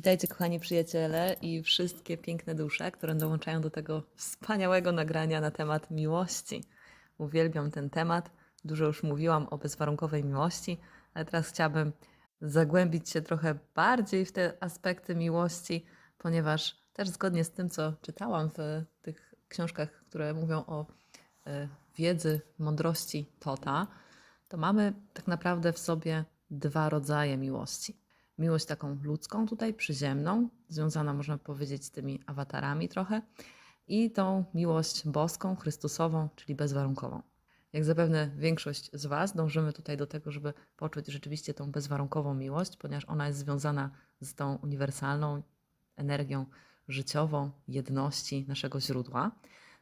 Witajcie, kochani przyjaciele i wszystkie piękne dusze, które dołączają do tego wspaniałego nagrania na temat miłości. Uwielbiam ten temat. Dużo już mówiłam o bezwarunkowej miłości, ale teraz chciałabym zagłębić się trochę bardziej w te aspekty miłości, ponieważ też zgodnie z tym, co czytałam w tych książkach, które mówią o e, wiedzy, mądrości Tota, to mamy tak naprawdę w sobie dwa rodzaje miłości miłość taką ludzką, tutaj przyziemną, związana można powiedzieć z tymi awatarami trochę, i tą miłość boską, Chrystusową, czyli bezwarunkową. Jak zapewne większość z Was dążymy tutaj do tego, żeby poczuć rzeczywiście tą bezwarunkową miłość, ponieważ ona jest związana z tą uniwersalną energią życiową, jedności naszego źródła.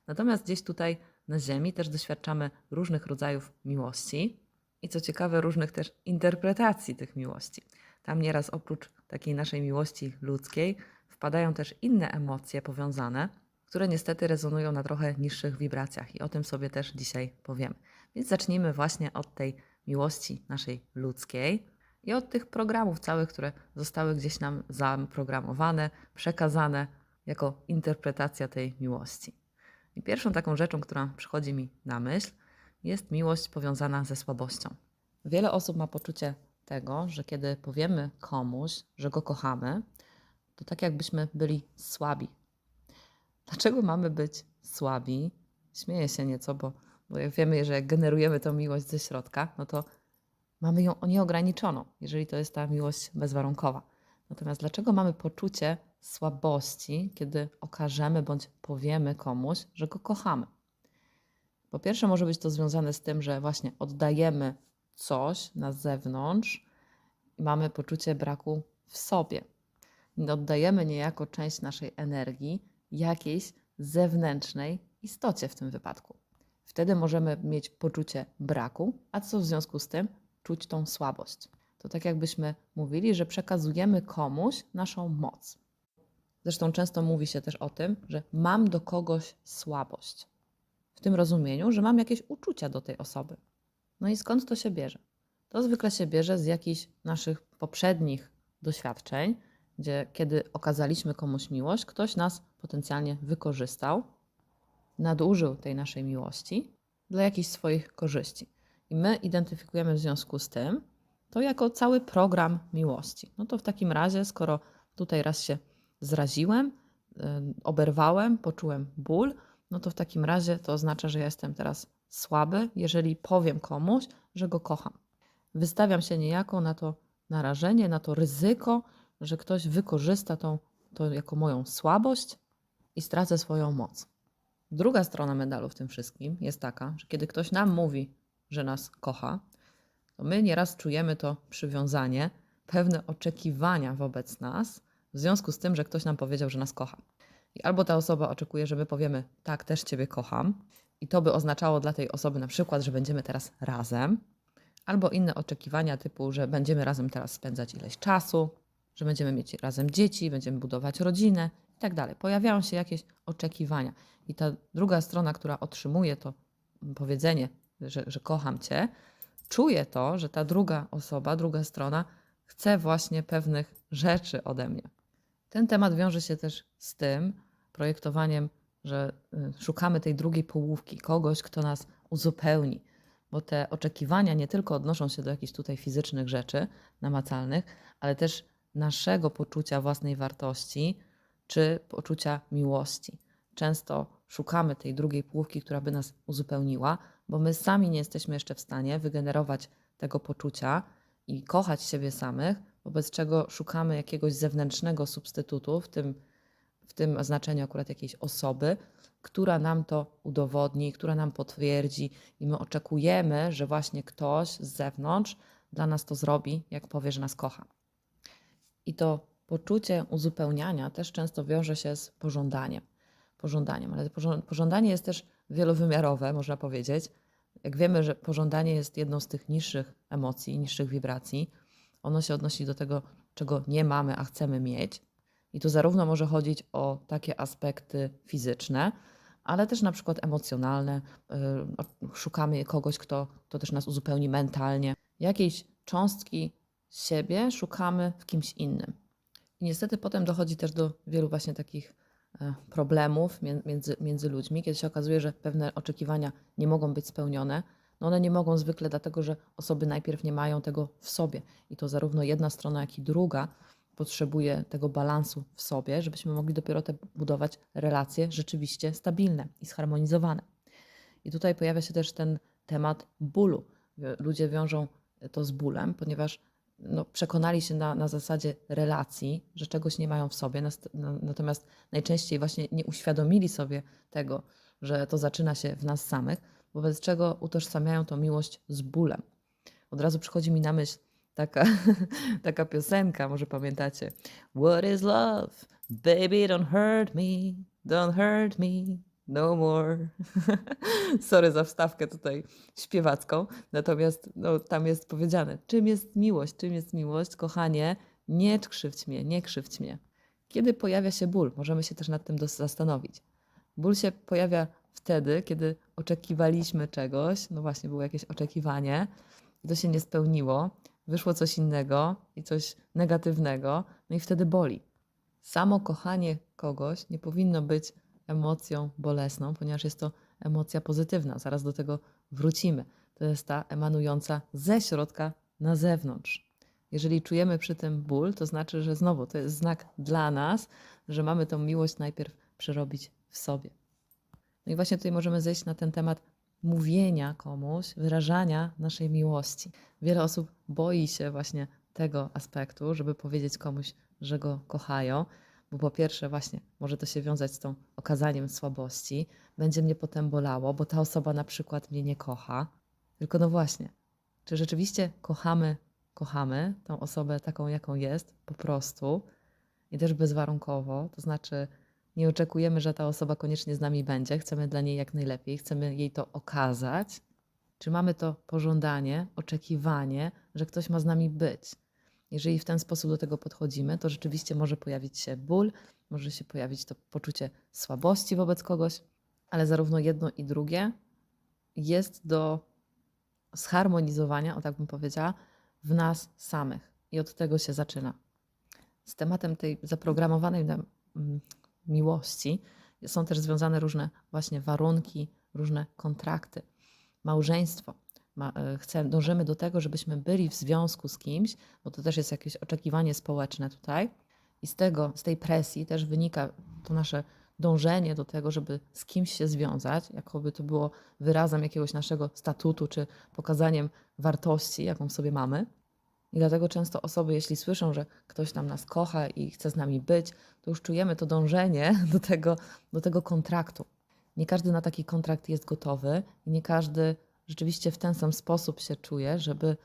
Natomiast gdzieś tutaj na Ziemi też doświadczamy różnych rodzajów miłości i co ciekawe, różnych też interpretacji tych miłości. Tam nieraz oprócz takiej naszej miłości ludzkiej wpadają też inne emocje powiązane, które niestety rezonują na trochę niższych wibracjach i o tym sobie też dzisiaj powiemy. Więc zacznijmy właśnie od tej miłości naszej ludzkiej i od tych programów całych, które zostały gdzieś nam zaprogramowane, przekazane jako interpretacja tej miłości. I pierwszą taką rzeczą, która przychodzi mi na myśl, jest miłość powiązana ze słabością. Wiele osób ma poczucie tego, że kiedy powiemy komuś, że go kochamy, to tak jakbyśmy byli słabi. Dlaczego mamy być słabi? Śmieję się nieco, bo, bo jak wiemy, że jak generujemy tą miłość ze środka, no to mamy ją nieograniczoną, jeżeli to jest ta miłość bezwarunkowa. Natomiast dlaczego mamy poczucie słabości, kiedy okażemy bądź powiemy komuś, że go kochamy? Po pierwsze, może być to związane z tym, że właśnie oddajemy coś na zewnątrz mamy poczucie braku w sobie. Oddajemy niejako część naszej energii jakiejś zewnętrznej istocie w tym wypadku. Wtedy możemy mieć poczucie braku, a co w związku z tym czuć tą słabość. To tak jakbyśmy mówili, że przekazujemy komuś naszą moc. Zresztą często mówi się też o tym, że mam do kogoś słabość. W tym rozumieniu, że mam jakieś uczucia do tej osoby. No i skąd to się bierze? To zwykle się bierze z jakichś naszych poprzednich doświadczeń, gdzie kiedy okazaliśmy komuś miłość, ktoś nas potencjalnie wykorzystał, nadużył tej naszej miłości dla jakichś swoich korzyści. I my identyfikujemy w związku z tym to jako cały program miłości. No to w takim razie, skoro tutaj raz się zraziłem, oberwałem, poczułem ból, no to w takim razie to oznacza, że jestem teraz słaby, jeżeli powiem komuś, że go kocham. Wystawiam się niejako na to narażenie, na to ryzyko, że ktoś wykorzysta tą, to jako moją słabość i stracę swoją moc. Druga strona medalu w tym wszystkim jest taka, że kiedy ktoś nam mówi, że nas kocha, to my nieraz czujemy to przywiązanie, pewne oczekiwania wobec nas, w związku z tym, że ktoś nam powiedział, że nas kocha. I albo ta osoba oczekuje, że my powiemy, tak, też Ciebie kocham, i to by oznaczało dla tej osoby na przykład, że będziemy teraz razem, albo inne oczekiwania typu, że będziemy razem teraz spędzać ileś czasu, że będziemy mieć razem dzieci, będziemy budować rodzinę i tak dalej. Pojawiają się jakieś oczekiwania. I ta druga strona, która otrzymuje to powiedzenie, że, że kocham cię, czuje to, że ta druga osoba, druga strona chce właśnie pewnych rzeczy ode mnie. Ten temat wiąże się też z tym projektowaniem że y, szukamy tej drugiej połówki, kogoś, kto nas uzupełni, bo te oczekiwania nie tylko odnoszą się do jakichś tutaj fizycznych rzeczy namacalnych, ale też naszego poczucia własnej wartości czy poczucia miłości. Często szukamy tej drugiej połówki, która by nas uzupełniła, bo my sami nie jesteśmy jeszcze w stanie wygenerować tego poczucia i kochać siebie samych, wobec czego szukamy jakiegoś zewnętrznego substytutu, w tym w tym znaczeniu akurat jakiejś osoby, która nam to udowodni, która nam potwierdzi, i my oczekujemy, że właśnie ktoś z zewnątrz dla nas to zrobi, jak powie, że nas kocha. I to poczucie uzupełniania też często wiąże się z pożądaniem. Pożądaniem, ale pożądanie jest też wielowymiarowe, można powiedzieć. Jak wiemy, że pożądanie jest jedną z tych niższych emocji, niższych wibracji, ono się odnosi do tego, czego nie mamy, a chcemy mieć. I tu zarówno może chodzić o takie aspekty fizyczne, ale też na przykład emocjonalne. Y, szukamy kogoś, kto to też nas uzupełni mentalnie. Jakiejś cząstki siebie szukamy w kimś innym. I niestety potem dochodzi też do wielu właśnie takich e, problemów mię- między, między ludźmi, kiedy się okazuje, że pewne oczekiwania nie mogą być spełnione. No one nie mogą zwykle dlatego, że osoby najpierw nie mają tego w sobie. I to zarówno jedna strona, jak i druga potrzebuje tego balansu w sobie, żebyśmy mogli dopiero te budować relacje rzeczywiście stabilne i zharmonizowane. I tutaj pojawia się też ten temat bólu. Ludzie wiążą to z bólem, ponieważ no, przekonali się na, na zasadzie relacji, że czegoś nie mają w sobie, natomiast najczęściej właśnie nie uświadomili sobie tego, że to zaczyna się w nas samych, wobec czego utożsamiają tą miłość z bólem. Od razu przychodzi mi na myśl taka, taka piosenka, może pamiętacie. What is love? Baby, don't hurt me, don't hurt me no more. Sorry za wstawkę tutaj śpiewacką, natomiast no, tam jest powiedziane, czym jest miłość, czym jest miłość, kochanie, nie krzywdź mnie, nie krzywdź mnie. Kiedy pojawia się ból? Możemy się też nad tym zastanowić. Ból się pojawia wtedy, kiedy oczekiwaliśmy czegoś, no właśnie było jakieś oczekiwanie, to się nie spełniło, wyszło coś innego i coś negatywnego, no i wtedy boli. Samo kochanie kogoś nie powinno być emocją bolesną, ponieważ jest to emocja pozytywna. Zaraz do tego wrócimy. To jest ta emanująca ze środka na zewnątrz. Jeżeli czujemy przy tym ból, to znaczy, że znowu to jest znak dla nas, że mamy tą miłość najpierw przerobić w sobie. No i właśnie tutaj możemy zejść na ten temat mówienia komuś, wyrażania naszej miłości. Wiele osób boi się właśnie tego aspektu, żeby powiedzieć komuś, że go kochają, bo po pierwsze właśnie może to się wiązać z tą okazaniem słabości, będzie mnie potem bolało, bo ta osoba na przykład mnie nie kocha. Tylko no właśnie, czy rzeczywiście kochamy, kochamy tą osobę taką, jaką jest, po prostu i też bezwarunkowo, to znaczy nie oczekujemy, że ta osoba koniecznie z nami będzie, chcemy dla niej jak najlepiej, chcemy jej to okazać. Czy mamy to pożądanie, oczekiwanie, że ktoś ma z nami być? Jeżeli w ten sposób do tego podchodzimy, to rzeczywiście może pojawić się ból, może się pojawić to poczucie słabości wobec kogoś, ale zarówno jedno i drugie jest do zharmonizowania, o tak bym powiedziała, w nas samych. I od tego się zaczyna. Z tematem tej zaprogramowanej miłości są też związane różne właśnie warunki, różne kontrakty. Małżeństwo. Ma, e, chce, dążymy do tego, żebyśmy byli w związku z kimś, bo to też jest jakieś oczekiwanie społeczne tutaj. I z tego, z tej presji też wynika to nasze dążenie do tego, żeby z kimś się związać, jakoby to było wyrazem jakiegoś naszego statutu czy pokazaniem wartości, jaką sobie mamy. I dlatego często osoby, jeśli słyszą, że ktoś tam nas kocha i chce z nami być, to już czujemy to dążenie do tego, do tego kontraktu. Nie każdy na taki kontrakt jest gotowy i nie każdy rzeczywiście w ten sam sposób się czuje, żeby,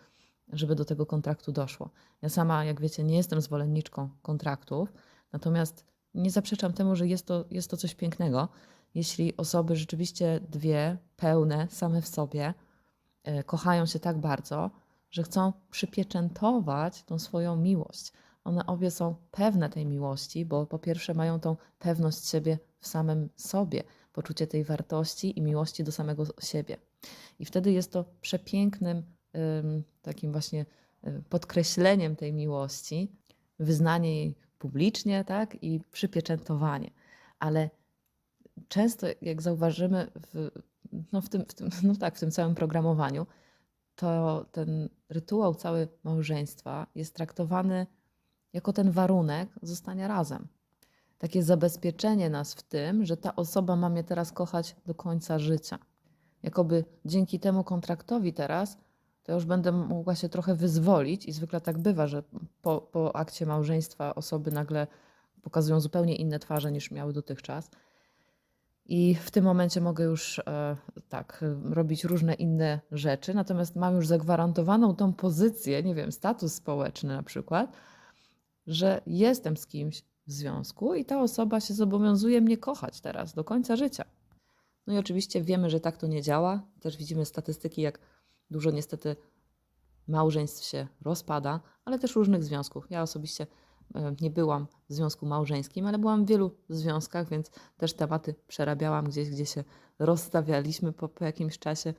żeby do tego kontraktu doszło. Ja sama, jak wiecie, nie jestem zwolenniczką kontraktów, natomiast nie zaprzeczam temu, że jest to, jest to coś pięknego, jeśli osoby rzeczywiście dwie, pełne, same w sobie, e, kochają się tak bardzo, że chcą przypieczętować tą swoją miłość. One obie są pewne tej miłości, bo po pierwsze mają tą pewność siebie w samym sobie, poczucie tej wartości i miłości do samego siebie. I wtedy jest to przepięknym ym, takim właśnie y, podkreśleniem tej miłości, wyznanie jej publicznie, tak, i przypieczętowanie. Ale często, jak zauważymy w, no w, tym, w, tym, no tak, w tym całym programowaniu, to ten rytuał cały małżeństwa jest traktowany jako ten warunek zostania razem. Takie zabezpieczenie nas w tym, że ta osoba ma mnie teraz kochać do końca życia. Jakoby dzięki temu kontraktowi teraz, to już będę mogła się trochę wyzwolić, i zwykle tak bywa, że po, po akcie małżeństwa osoby nagle pokazują zupełnie inne twarze niż miały dotychczas. I w tym momencie mogę już e, tak robić różne inne rzeczy, natomiast mam już zagwarantowaną tą pozycję, nie wiem, status społeczny na przykład, że jestem z kimś w związku i ta osoba się zobowiązuje mnie kochać teraz do końca życia. No i oczywiście wiemy, że tak to nie działa. Też widzimy statystyki, jak dużo niestety małżeństw się rozpada, ale też różnych związków. Ja osobiście nie byłam w związku małżeńskim, ale byłam w wielu związkach, więc też tematy przerabiałam gdzieś, gdzie się rozstawialiśmy po, po jakimś czasie.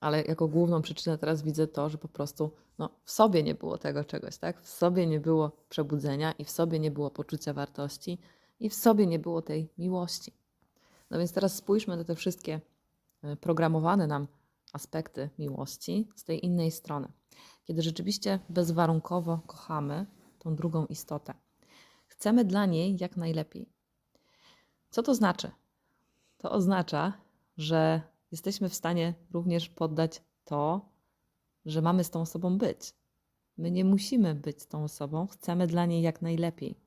ale jako główną przyczynę teraz widzę to, że po prostu no, w sobie nie było tego czegoś, tak? W sobie nie było przebudzenia i w sobie nie było poczucia wartości i w sobie nie było tej miłości. No więc teraz spójrzmy na te wszystkie e, programowane nam aspekty miłości z tej innej strony. Kiedy rzeczywiście bezwarunkowo kochamy tą drugą istotę, chcemy dla niej jak najlepiej. Co to znaczy? To oznacza, że jesteśmy w stanie również poddać to, że mamy z tą osobą być. My nie musimy być tą osobą, chcemy dla niej jak najlepiej.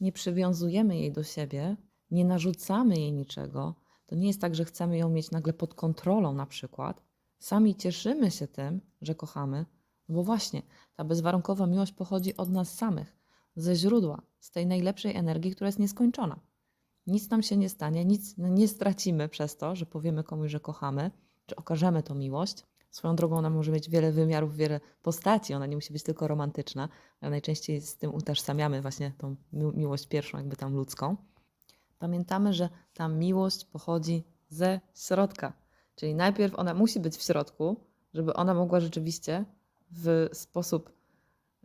Nie przywiązujemy jej do siebie, nie narzucamy jej niczego. To nie jest tak, że chcemy ją mieć nagle pod kontrolą, na przykład. Sami cieszymy się tym, że kochamy, bo właśnie ta bezwarunkowa miłość pochodzi od nas samych, ze źródła, z tej najlepszej energii, która jest nieskończona. Nic nam się nie stanie, nic nie stracimy przez to, że powiemy komuś, że kochamy, czy okażemy tą miłość. Swoją drogą ona może mieć wiele wymiarów, wiele postaci, ona nie musi być tylko romantyczna, ale najczęściej z tym utożsamiamy właśnie tą mi- miłość pierwszą, jakby tam ludzką. Pamiętamy, że ta miłość pochodzi ze środka, czyli najpierw ona musi być w środku, żeby ona mogła rzeczywiście w sposób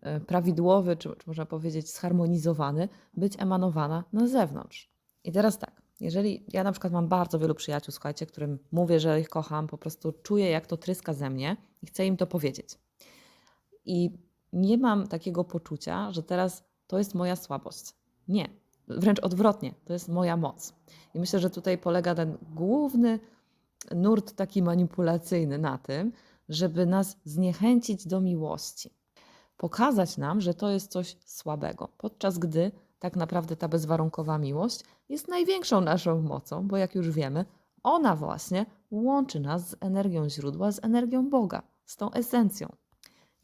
e, prawidłowy, czy, czy można powiedzieć zharmonizowany, być emanowana na zewnątrz. I teraz tak, jeżeli ja na przykład mam bardzo wielu przyjaciół, słuchajcie, którym mówię, że ich kocham, po prostu czuję, jak to tryska ze mnie i chcę im to powiedzieć. I nie mam takiego poczucia, że teraz to jest moja słabość. Nie, wręcz odwrotnie, to jest moja moc. I myślę, że tutaj polega ten główny nurt taki manipulacyjny na tym, żeby nas zniechęcić do miłości. Pokazać nam, że to jest coś słabego, podczas gdy tak naprawdę ta bezwarunkowa miłość jest największą naszą mocą, bo jak już wiemy, ona właśnie łączy nas z energią źródła, z energią Boga, z tą esencją.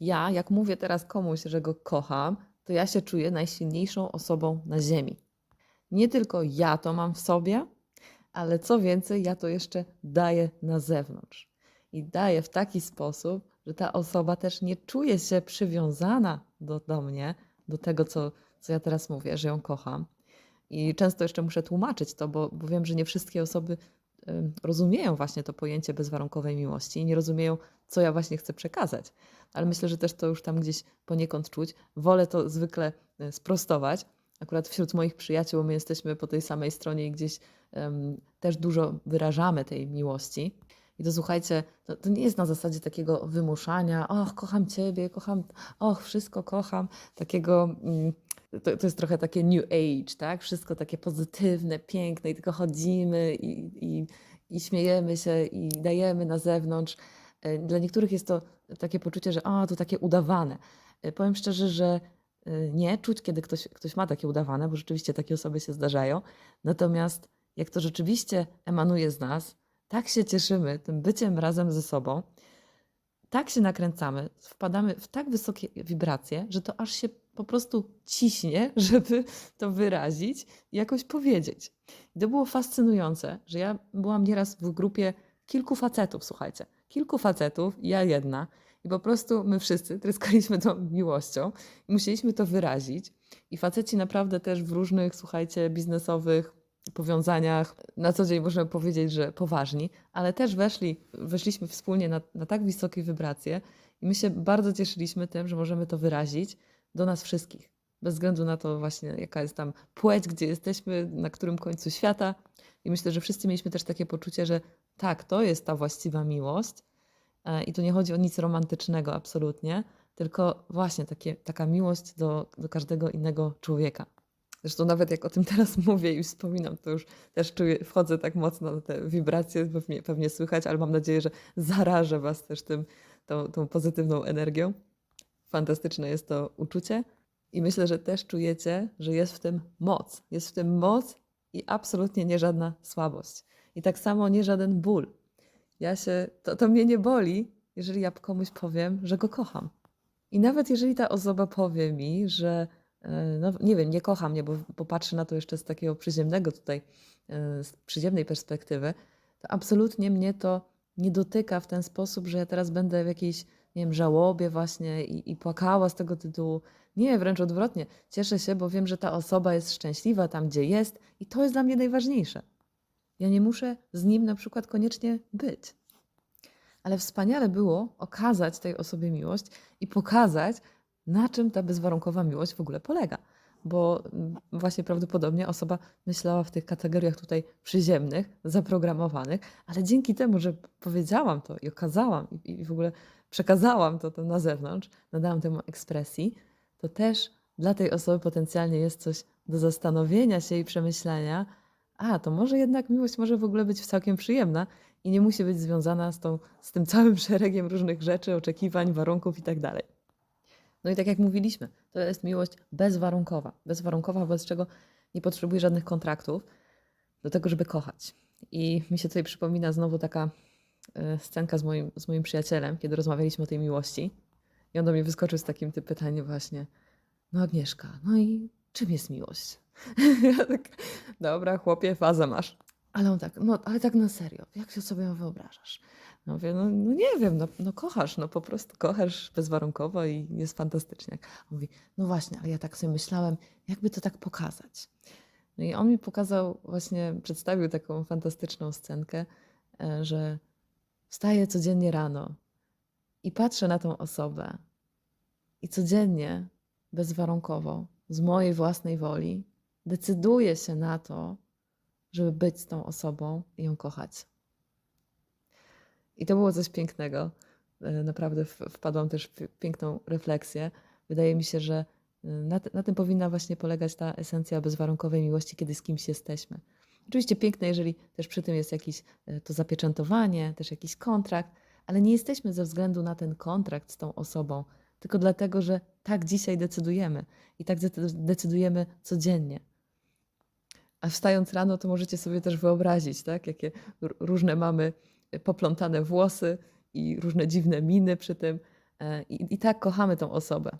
Ja, jak mówię teraz komuś, że go kocham, to ja się czuję najsilniejszą osobą na Ziemi. Nie tylko ja to mam w sobie, ale co więcej, ja to jeszcze daję na zewnątrz. I daję w taki sposób, że ta osoba też nie czuje się przywiązana do, do mnie, do tego, co, co ja teraz mówię, że ją kocham. I często jeszcze muszę tłumaczyć to, bo, bo wiem, że nie wszystkie osoby rozumieją właśnie to pojęcie bezwarunkowej miłości i nie rozumieją, co ja właśnie chcę przekazać. Ale myślę, że też to już tam gdzieś poniekąd czuć. Wolę to zwykle y, sprostować. Akurat wśród moich przyjaciół, my jesteśmy po tej samej stronie i gdzieś ym, też dużo wyrażamy tej miłości. I to słuchajcie, to, to nie jest na zasadzie takiego wymuszania, och, kocham Ciebie, kocham, och, wszystko kocham, takiego, mm, to, to jest trochę takie new age, tak? Wszystko takie pozytywne, piękne i tylko chodzimy i, i, i śmiejemy się i dajemy na zewnątrz. E, Dla niektórych jest to takie poczucie, że a, to takie udawane. E, Powiem szczerze, że e, nie, czuć, kiedy ktoś, ktoś ma takie udawane, bo rzeczywiście takie osoby się zdarzają. Natomiast jak to rzeczywiście emanuje z nas, tak się cieszymy tym byciem razem ze sobą, tak się nakręcamy, wpadamy w tak wysokie wibracje, że to aż się po prostu ciśnie, żeby to wyrazić i jakoś powiedzieć. I to było fascynujące, że ja byłam nieraz w grupie kilku facetów, słuchajcie, kilku facetów, ja jedna, i po prostu my wszyscy tryskaliśmy tą miłością i musieliśmy to wyrazić. I faceci naprawdę też w różnych, słuchajcie, biznesowych powiązaniach, na co dzień możemy powiedzieć, że poważni, ale też weszli, weszliśmy wspólnie na, na tak wysokie wibracje i my się bardzo cieszyliśmy tym, że możemy to wyrazić do nas wszystkich. Bez względu na to właśnie, jaka jest tam płeć, gdzie jesteśmy, na którym końcu świata. I myślę, że wszyscy mieliśmy też takie poczucie, że tak, to jest ta właściwa miłość. E, I tu nie chodzi o nic romantycznego absolutnie, tylko właśnie takie, taka miłość do, do każdego innego człowieka. Zresztą nawet jak o tym teraz mówię i wspominam, to już też czuję, wchodzę tak mocno na te wibracje, pewnie, pewnie słychać, ale mam nadzieję, że zarażę Was też tym, tą, tą pozytywną energią. Fantastyczne jest to uczucie i myślę, że też czujecie, że jest w tym moc. Jest w tym moc i absolutnie nie żadna słabość. I tak samo nie żaden ból. Ja się, to, to mnie nie boli, jeżeli ja komuś powiem, że go kocham. I nawet jeżeli ta osoba powie mi, że no nie wiem, nie kocha mnie, bo popatrzy na to jeszcze z takiego przyziemnego tutaj, e, z przyziemnej perspektywy, to absolutnie mnie to nie dotyka w ten sposób, że ja teraz będę w jakiejś, nie wiem, żałobie właśnie i, i płakała z tego tytułu. Nie, wręcz odwrotnie. Cieszę się, bo wiem, że ta osoba jest szczęśliwa tam, gdzie jest i to jest dla mnie najważniejsze. Ja nie muszę z nim na przykład koniecznie być. ale wspaniale było okazać tej osobie miłość i pokazać, na czym ta bezwarunkowa miłość w ogóle polega. Bo mm, właśnie prawdopodobnie osoba myślała w tych kategoriach tutaj przyziemnych, zaprogramowanych, ale dzięki temu, że powiedziałam to i okazałam i, w ogóle przekazałam to, to na zewnątrz, nadałam temu ekspresji, to też dla tej osoby potencjalnie jest coś do zastanowienia się i przemyślenia. A, to może jednak miłość może w ogóle być całkiem przyjemna i nie musi być związana z, tą, z tym całym szeregiem różnych rzeczy, oczekiwań, warunków itd. No i tak jak mówiliśmy, to jest miłość bezwarunkowa. Bezwarunkowa, wobec czego nie potrzebuje żadnych kontraktów do tego, żeby kochać. I mi się tutaj przypomina znowu taka e, scenka z moim, z moim przyjacielem, kiedy rozmawialiśmy o tej miłości. I on do mnie wyskoczył z takim typ pytaniem właśnie, no Agnieszka, no i czym jest miłość? ja tak, dobra, chłopie, fazę masz. Ale on tak, no ale tak na serio, jak się sobie ją wyobrażasz? No mówię, no, no nie wiem, no, no kochasz, no po prostu kochasz bezwarunkowo i jest fantastycznie. Mówi, no właśnie, ale ja tak sobie myślałem, jakby to tak pokazać. No i on mi pokazał, właśnie przedstawił taką fantastyczną scenkę, e, że wstaję codziennie rano i patrzę na tą osobę i codziennie, bezwarunkowo, z mojej własnej woli, decyduję się na to, żeby być z tą osobą i ją kochać. I to było coś pięknego. E, Naprawdę wpadłam też w piękną refleksję. Wydaje mi się, że e, na, na tym powinna właśnie polegać ta esencja bezwarunkowej miłości, kiedy z kimś jesteśmy. Oczywiście piękne, jeżeli też przy tym jest jakieś e, to zapieczętowanie, też jakiś kontrakt, ale nie jesteśmy ze względu na ten kontrakt z tą osobą, tylko dlatego, że tak dzisiaj decydujemy i tak decydujemy codziennie. A wstając rano, to możecie sobie też wyobrazić, tak? jakie różne mamy poplątane włosy i różne dziwne miny przy tym. E, I, I tak kochamy tą osobę.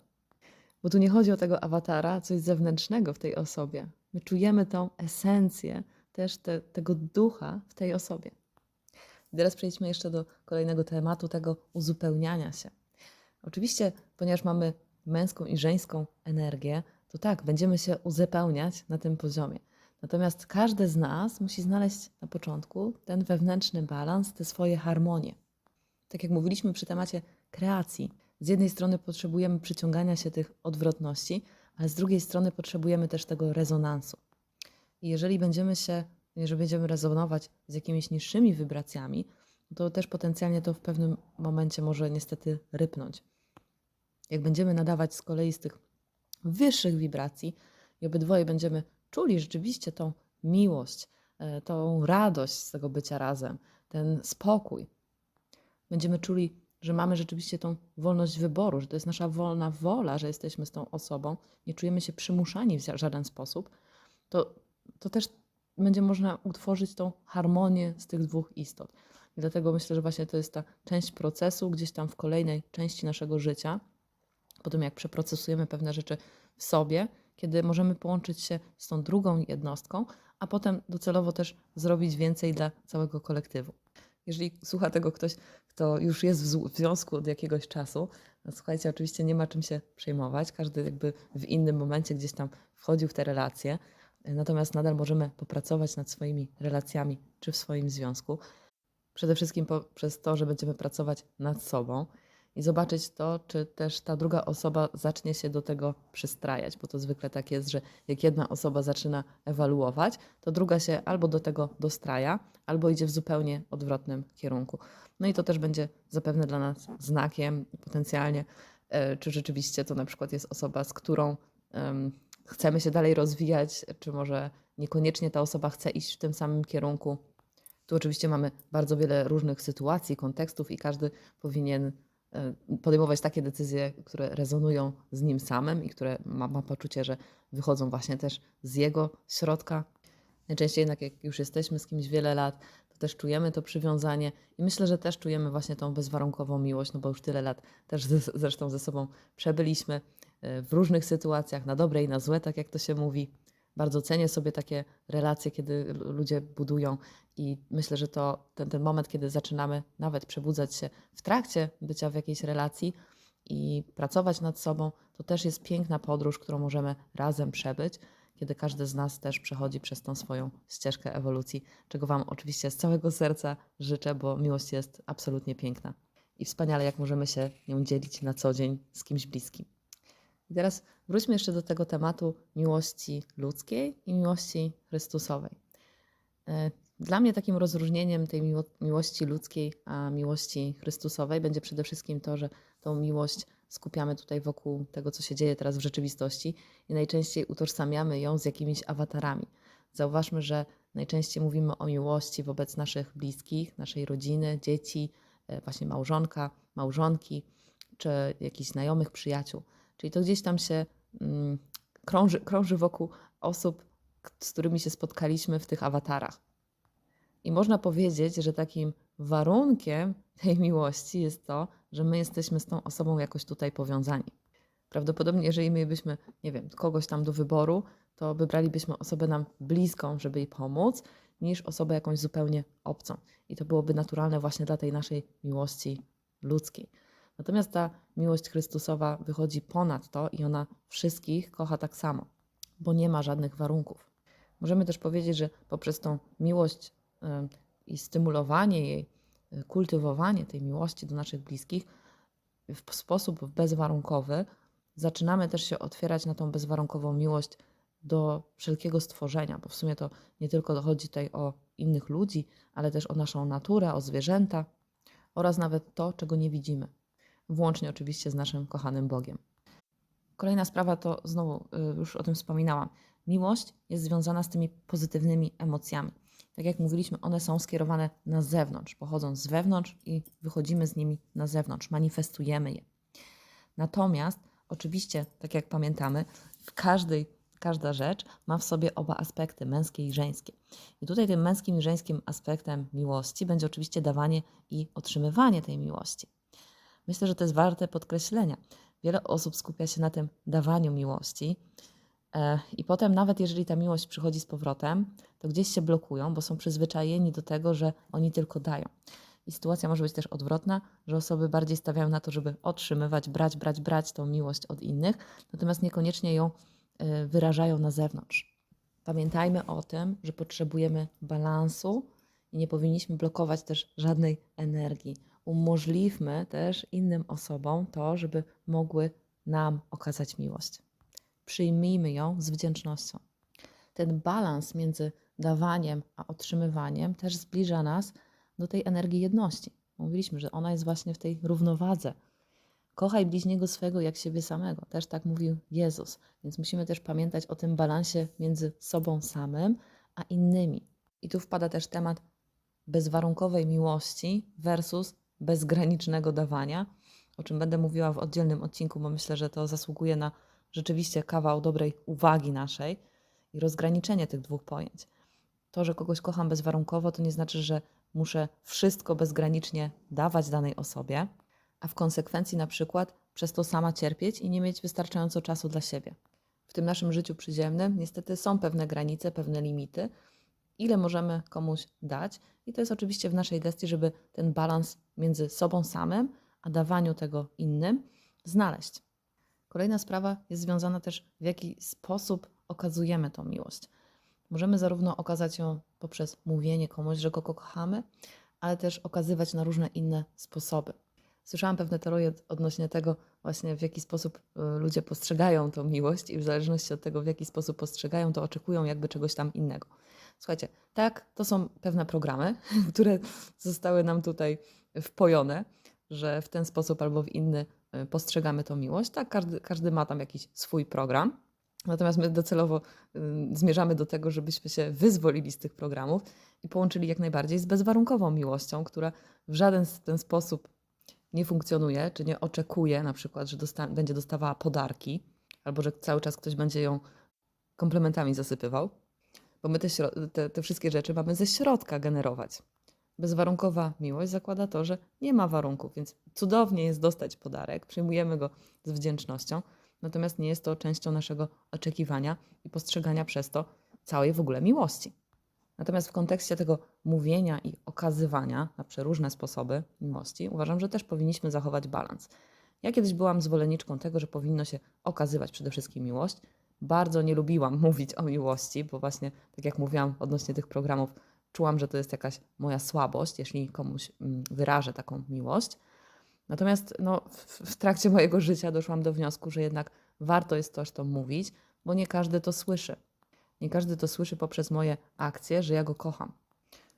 Bo tu nie chodzi o tego awatara, coś zewnętrznego w tej osobie. My czujemy tą esencję też te, tego ducha w tej osobie. I teraz przejdźmy jeszcze do kolejnego tematu, tego uzupełniania się. Oczywiście, ponieważ mamy męską i żeńską energię, to tak, będziemy się uzupełniać na tym poziomie. Natomiast każdy z nas musi znaleźć na początku ten wewnętrzny balans, te swoje harmonie. Tak jak mówiliśmy przy temacie kreacji, z jednej strony potrzebujemy przyciągania się tych odwrotności, ale z drugiej strony potrzebujemy też tego rezonansu. I jeżeli będziemy się, jeżeli będziemy rezonować z jakimiś niższymi wibracjami, to też potencjalnie to w pewnym momencie może niestety rypnąć. Jak będziemy nadawać z kolei z tych wyższych wibracji i obydwoje będziemy czuli rzeczywiście tą miłość, e, tą radość z tego bycia razem, ten spokój. Będziemy czuli, że mamy rzeczywiście tą wolność wyboru, że to jest nasza wolna wola, że jesteśmy z tą osobą, nie czujemy się przymuszani w ża- żaden sposób, to, to też będzie można utworzyć tą harmonię z tych dwóch istot. I dlatego myślę, że właśnie to jest ta część procesu gdzieś tam w kolejnej części naszego życia, po tym jak przeprocesujemy pewne rzeczy w sobie, kiedy możemy połączyć się z tą drugą jednostką, a potem docelowo też zrobić więcej dla całego kolektywu. Jeżeli słucha tego ktoś, kto już jest w związku od jakiegoś czasu, no słuchajcie, oczywiście nie ma czym się przejmować. Każdy jakby w innym momencie gdzieś tam wchodził w te relacje. Natomiast nadal możemy popracować nad swoimi relacjami czy w swoim związku. Przede wszystkim poprzez to, że będziemy pracować nad sobą i zobaczyć to, czy też ta druga osoba zacznie się do tego przystrajać, bo to zwykle tak jest, że jak jedna osoba zaczyna ewaluować, to druga się albo do tego dostraja, albo idzie w zupełnie odwrotnym kierunku. No i to też będzie zapewne dla nas znakiem potencjalnie, e, czy rzeczywiście to na przykład jest osoba, z którą em, chcemy się dalej rozwijać, czy może niekoniecznie ta osoba chce iść w tym samym kierunku. Tu oczywiście mamy bardzo wiele różnych sytuacji, kontekstów i każdy powinien podejmować takie decyzje, które rezonują z nim samym i które ma, ma poczucie, że wychodzą właśnie też z jego środka. Najczęściej jednak jak już jesteśmy z kimś wiele lat, to też czujemy to przywiązanie i myślę, że też czujemy właśnie tą bezwarunkową miłość, no bo już tyle lat też zresztą ze sobą przebyliśmy e, w różnych sytuacjach, na dobre i na złe, tak jak to się mówi. Bardzo cenię sobie takie relacje, kiedy ludzie budują i myślę, że to ten, ten moment, kiedy zaczynamy nawet przebudzać się w trakcie bycia w jakiejś relacji i pracować nad sobą, to też jest piękna podróż, którą możemy razem przebyć. kiedy każdy z nas też przechodzi przez tą swoją ścieżkę ewolucji, czego Wam oczywiście z całego serca życzę, bo miłość jest absolutnie piękna i wspaniale, jak możemy się nią dzielić na co dzień z kimś bliskim. I teraz wróćmy jeszcze do tego tematu miłości ludzkiej i miłości Chrystusowej. E, Dla mnie takim rozróżnieniem tej miło- miłości ludzkiej a miłości Chrystusowej będzie przede wszystkim to, że tą miłość skupiamy tutaj wokół tego, co się dzieje teraz w rzeczywistości i najczęściej utożsamiamy ją z jakimiś awatarami. Zauważmy, że najczęściej mówimy o miłości wobec naszych bliskich, naszej rodziny, dzieci, e, właśnie małżonka, małżonki, czy jakichś znajomych, przyjaciół. Czyli to gdzieś tam się mm, krąży, krąży wokół osób, z którymi się spotkaliśmy w tych awatarach. I można powiedzieć, że takim warunkiem tej miłości jest to, że my jesteśmy z tą osobą jakoś tutaj powiązani. Prawdopodobnie, jeżeli mielibyśmy, nie wiem, kogoś tam do wyboru, to wybralibyśmy osobę nam bliską, żeby jej pomóc, niż osobę jakąś zupełnie obcą. I to byłoby naturalne właśnie dla tej naszej miłości ludzkiej. Natomiast ta miłość Chrystusowa wychodzi ponad to i ona wszystkich kocha tak samo, bo nie ma żadnych warunków. Możemy też powiedzieć, że poprzez tą miłość i stymulowanie jej, y, kultywowanie tej miłości do naszych bliskich w sposób bezwarunkowy, zaczynamy też się otwierać na tą bezwarunkową miłość do wszelkiego stworzenia, bo w sumie to nie tylko chodzi tutaj o innych ludzi, ale też o naszą naturę, o zwierzęta oraz nawet to, czego nie widzimy, włącznie oczywiście z naszym kochanym Bogiem. Kolejna sprawa to znowu y, już o tym wspominałam. Miłość jest związana z tymi pozytywnymi emocjami. Tak jak mówiliśmy, one są skierowane na zewnątrz, pochodzą z wewnątrz i wychodzimy z nimi na zewnątrz, manifestujemy je. Natomiast oczywiście, tak jak pamiętamy, w każdej, każda rzecz ma w sobie oba aspekty, męskie i żeńskie. I tutaj tym męskim i żeńskim aspektem miłości będzie oczywiście dawanie i otrzymywanie tej miłości. Myślę, że to jest warte podkreślenia. Wiele osób skupia się na tym dawaniu miłości, e, i potem, nawet jeżeli ta miłość przychodzi z powrotem, to gdzieś się blokują, bo są przyzwyczajeni do tego, że oni tylko dają. I sytuacja może być też odwrotna, że osoby bardziej stawiają na to, żeby otrzymywać, brać, brać, brać tą miłość od innych, natomiast niekoniecznie ją e, wyrażają na zewnątrz. Pamiętajmy o tym, że potrzebujemy balansu i nie powinniśmy blokować też żadnej energii. Umożliwmy też innym osobom to, żeby mogły nam okazać miłość. Przyjmijmy ją z wdzięcznością. Ten balans między dawaniem a otrzymywaniem też zbliża nas do tej energii jedności. Mówiliśmy, że ona jest właśnie w tej równowadze. Kochaj bliźniego swego jak siebie samego. Też tak mówił Jezus. Więc musimy też pamiętać o tym balansie między sobą samym a innymi. I tu wpada też temat bezwarunkowej miłości versus bezgranicznego dawania, o czym będę mówiła w oddzielnym odcinku, bo myślę, że to zasługuje na rzeczywiście kawał dobrej uwagi naszej i rozgraniczenie tych dwóch pojęć. To, że kogoś kocham bezwarunkowo, to nie znaczy, że muszę wszystko bezgranicznie dawać danej osobie, a w konsekwencji na przykład przez to sama cierpieć i nie mieć wystarczająco czasu dla siebie. W tym naszym życiu przyziemnym niestety są pewne granice, pewne limity, ile możemy komuś dać, i to jest oczywiście w naszej gestii, żeby ten balans między sobą samym a dawaniu tego innym znaleźć. Kolejna sprawa jest związana też, w jaki sposób okazujemy tą miłość. Możemy zarówno okazać ją poprzez mówienie komuś, że go kochamy, ale też okazywać na różne inne sposoby. Słyszałam pewne teorie odnośnie tego, właśnie w jaki sposób y, ludzie postrzegają tą miłość, i w zależności od tego, w jaki sposób postrzegają, to oczekują jakby czegoś tam innego. Słuchajcie, tak, to są pewne programy, które zostały nam tutaj wpojone, że w ten sposób albo w inny y, postrzegamy tą miłość. Tak, każdy, każdy ma tam jakiś swój program. Natomiast my docelowo y, zmierzamy do tego, żebyśmy się wyzwolili z tych programów i połączyli jak najbardziej z bezwarunkową miłością, która w żaden ten sposób nie funkcjonuje, czy nie oczekuje na przykład, że dosta- będzie dostawała podarki, albo że cały czas ktoś będzie ją komplementami zasypywał, bo my te, te, te wszystkie rzeczy mamy ze środka generować. Bezwarunkowa miłość zakłada to, że nie ma warunków, więc cudownie jest dostać podarek, przyjmujemy go z wdzięcznością, natomiast nie jest to częścią naszego oczekiwania i postrzegania przez to całej w ogóle miłości. Natomiast w kontekście tego mówienia i okazywania na przeróżne sposoby miłości, uważam, że też powinniśmy zachować balans. Ja kiedyś byłam zwolenniczką tego, że powinno się okazywać przede wszystkim miłość, bardzo nie lubiłam mówić o miłości, bo właśnie, tak jak mówiłam odnośnie tych programów, czułam, że to jest jakaś moja słabość, jeśli komuś mm, wyrażę taką miłość. Natomiast no, w, w trakcie mojego życia doszłam do wniosku, że jednak warto jest też to mówić, bo nie każdy to słyszy. Nie każdy to słyszy poprzez moje akcje, że ja go kocham.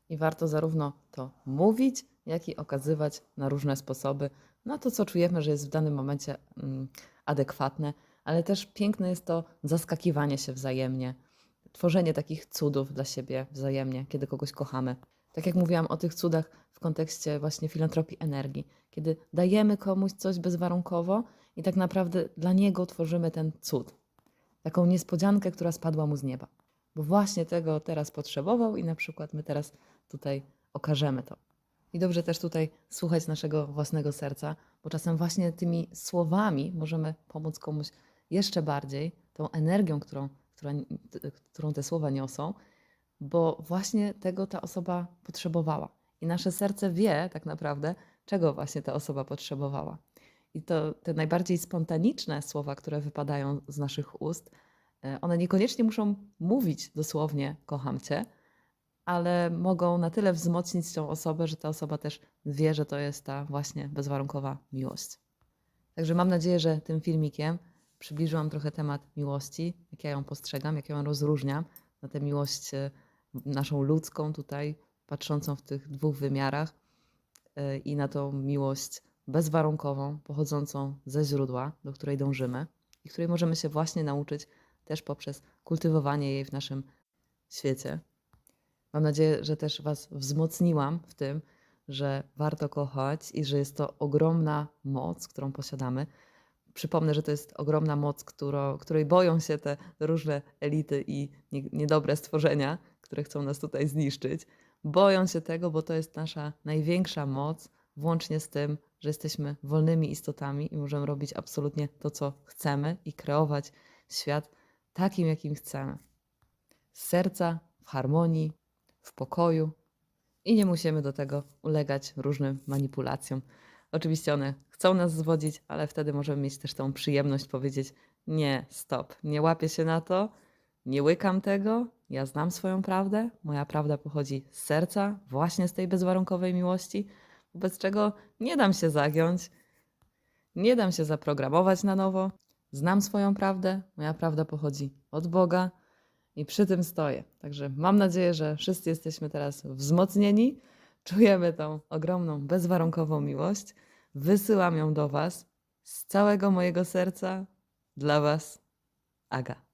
I warto zarówno to mówić, jak i okazywać na różne sposoby na to, co czujemy, że jest w danym momencie mm, adekwatne, ale też piękne jest to zaskakiwanie się wzajemnie, tworzenie takich cudów dla siebie wzajemnie, kiedy kogoś kochamy. Tak jak mówiłam o tych cudach w kontekście właśnie filantropii energii, kiedy dajemy komuś coś bezwarunkowo i tak naprawdę dla niego tworzymy ten cud. Taką niespodziankę, która spadła mu z nieba. Bo właśnie tego teraz potrzebował i na przykład my teraz tutaj okażemy to. I dobrze też tutaj słuchać naszego własnego serca, bo czasem właśnie tymi słowami możemy pomóc komuś jeszcze bardziej, tą energią, którą, która, którą te słowa niosą, bo właśnie tego ta osoba potrzebowała. I nasze serce wie tak naprawdę, czego właśnie ta osoba potrzebowała. I to te najbardziej spontaniczne słowa, które wypadają z naszych ust, e, one niekoniecznie muszą mówić dosłownie kocham cię, ale mogą na tyle wzmocnić tą osobę, że ta osoba też wie, że to jest ta właśnie bezwarunkowa miłość. Także mam nadzieję, że tym filmikiem przybliżyłam trochę temat miłości, jak ja ją postrzegam, jak ja ją rozróżniam, na tę miłość e, naszą ludzką tutaj, patrzącą w tych dwóch wymiarach e, i na tą miłość bezwarunkową, pochodzącą ze źródła, do której dążymy i której możemy się właśnie nauczyć też poprzez kultywowanie jej w naszym świecie. Mam nadzieję, że też Was wzmocniłam w tym, że warto kochać i że jest to ogromna moc, którą posiadamy. Przypomnę, że to jest ogromna moc, którą, której boją się te różne elity i nie, niedobre stworzenia, które chcą nas tutaj zniszczyć. Boją się tego, bo to jest nasza największa moc, włącznie z tym, że jesteśmy wolnymi istotami i możemy robić absolutnie to, co chcemy i kreować świat takim, jakim chcemy. Z serca, w harmonii, w pokoju i nie musimy do tego ulegać różnym manipulacjom. Oczywiście one chcą nas zwodzić, ale wtedy możemy mieć też tą przyjemność powiedzieć: Nie, stop, nie łapię się na to, nie łykam tego, ja znam swoją prawdę, moja prawda pochodzi z serca, właśnie z tej bezwarunkowej miłości, wobec czego nie dam się zagiąć, nie dam się zaprogramować na nowo. Znam swoją prawdę, moja prawda pochodzi od Boga i przy tym stoję. Także mam nadzieję, że wszyscy jesteśmy teraz wzmocnieni, czujemy tą ogromną, bezwarunkową miłość. Wysyłam ją do Was z całego mojego serca dla Was, Aga.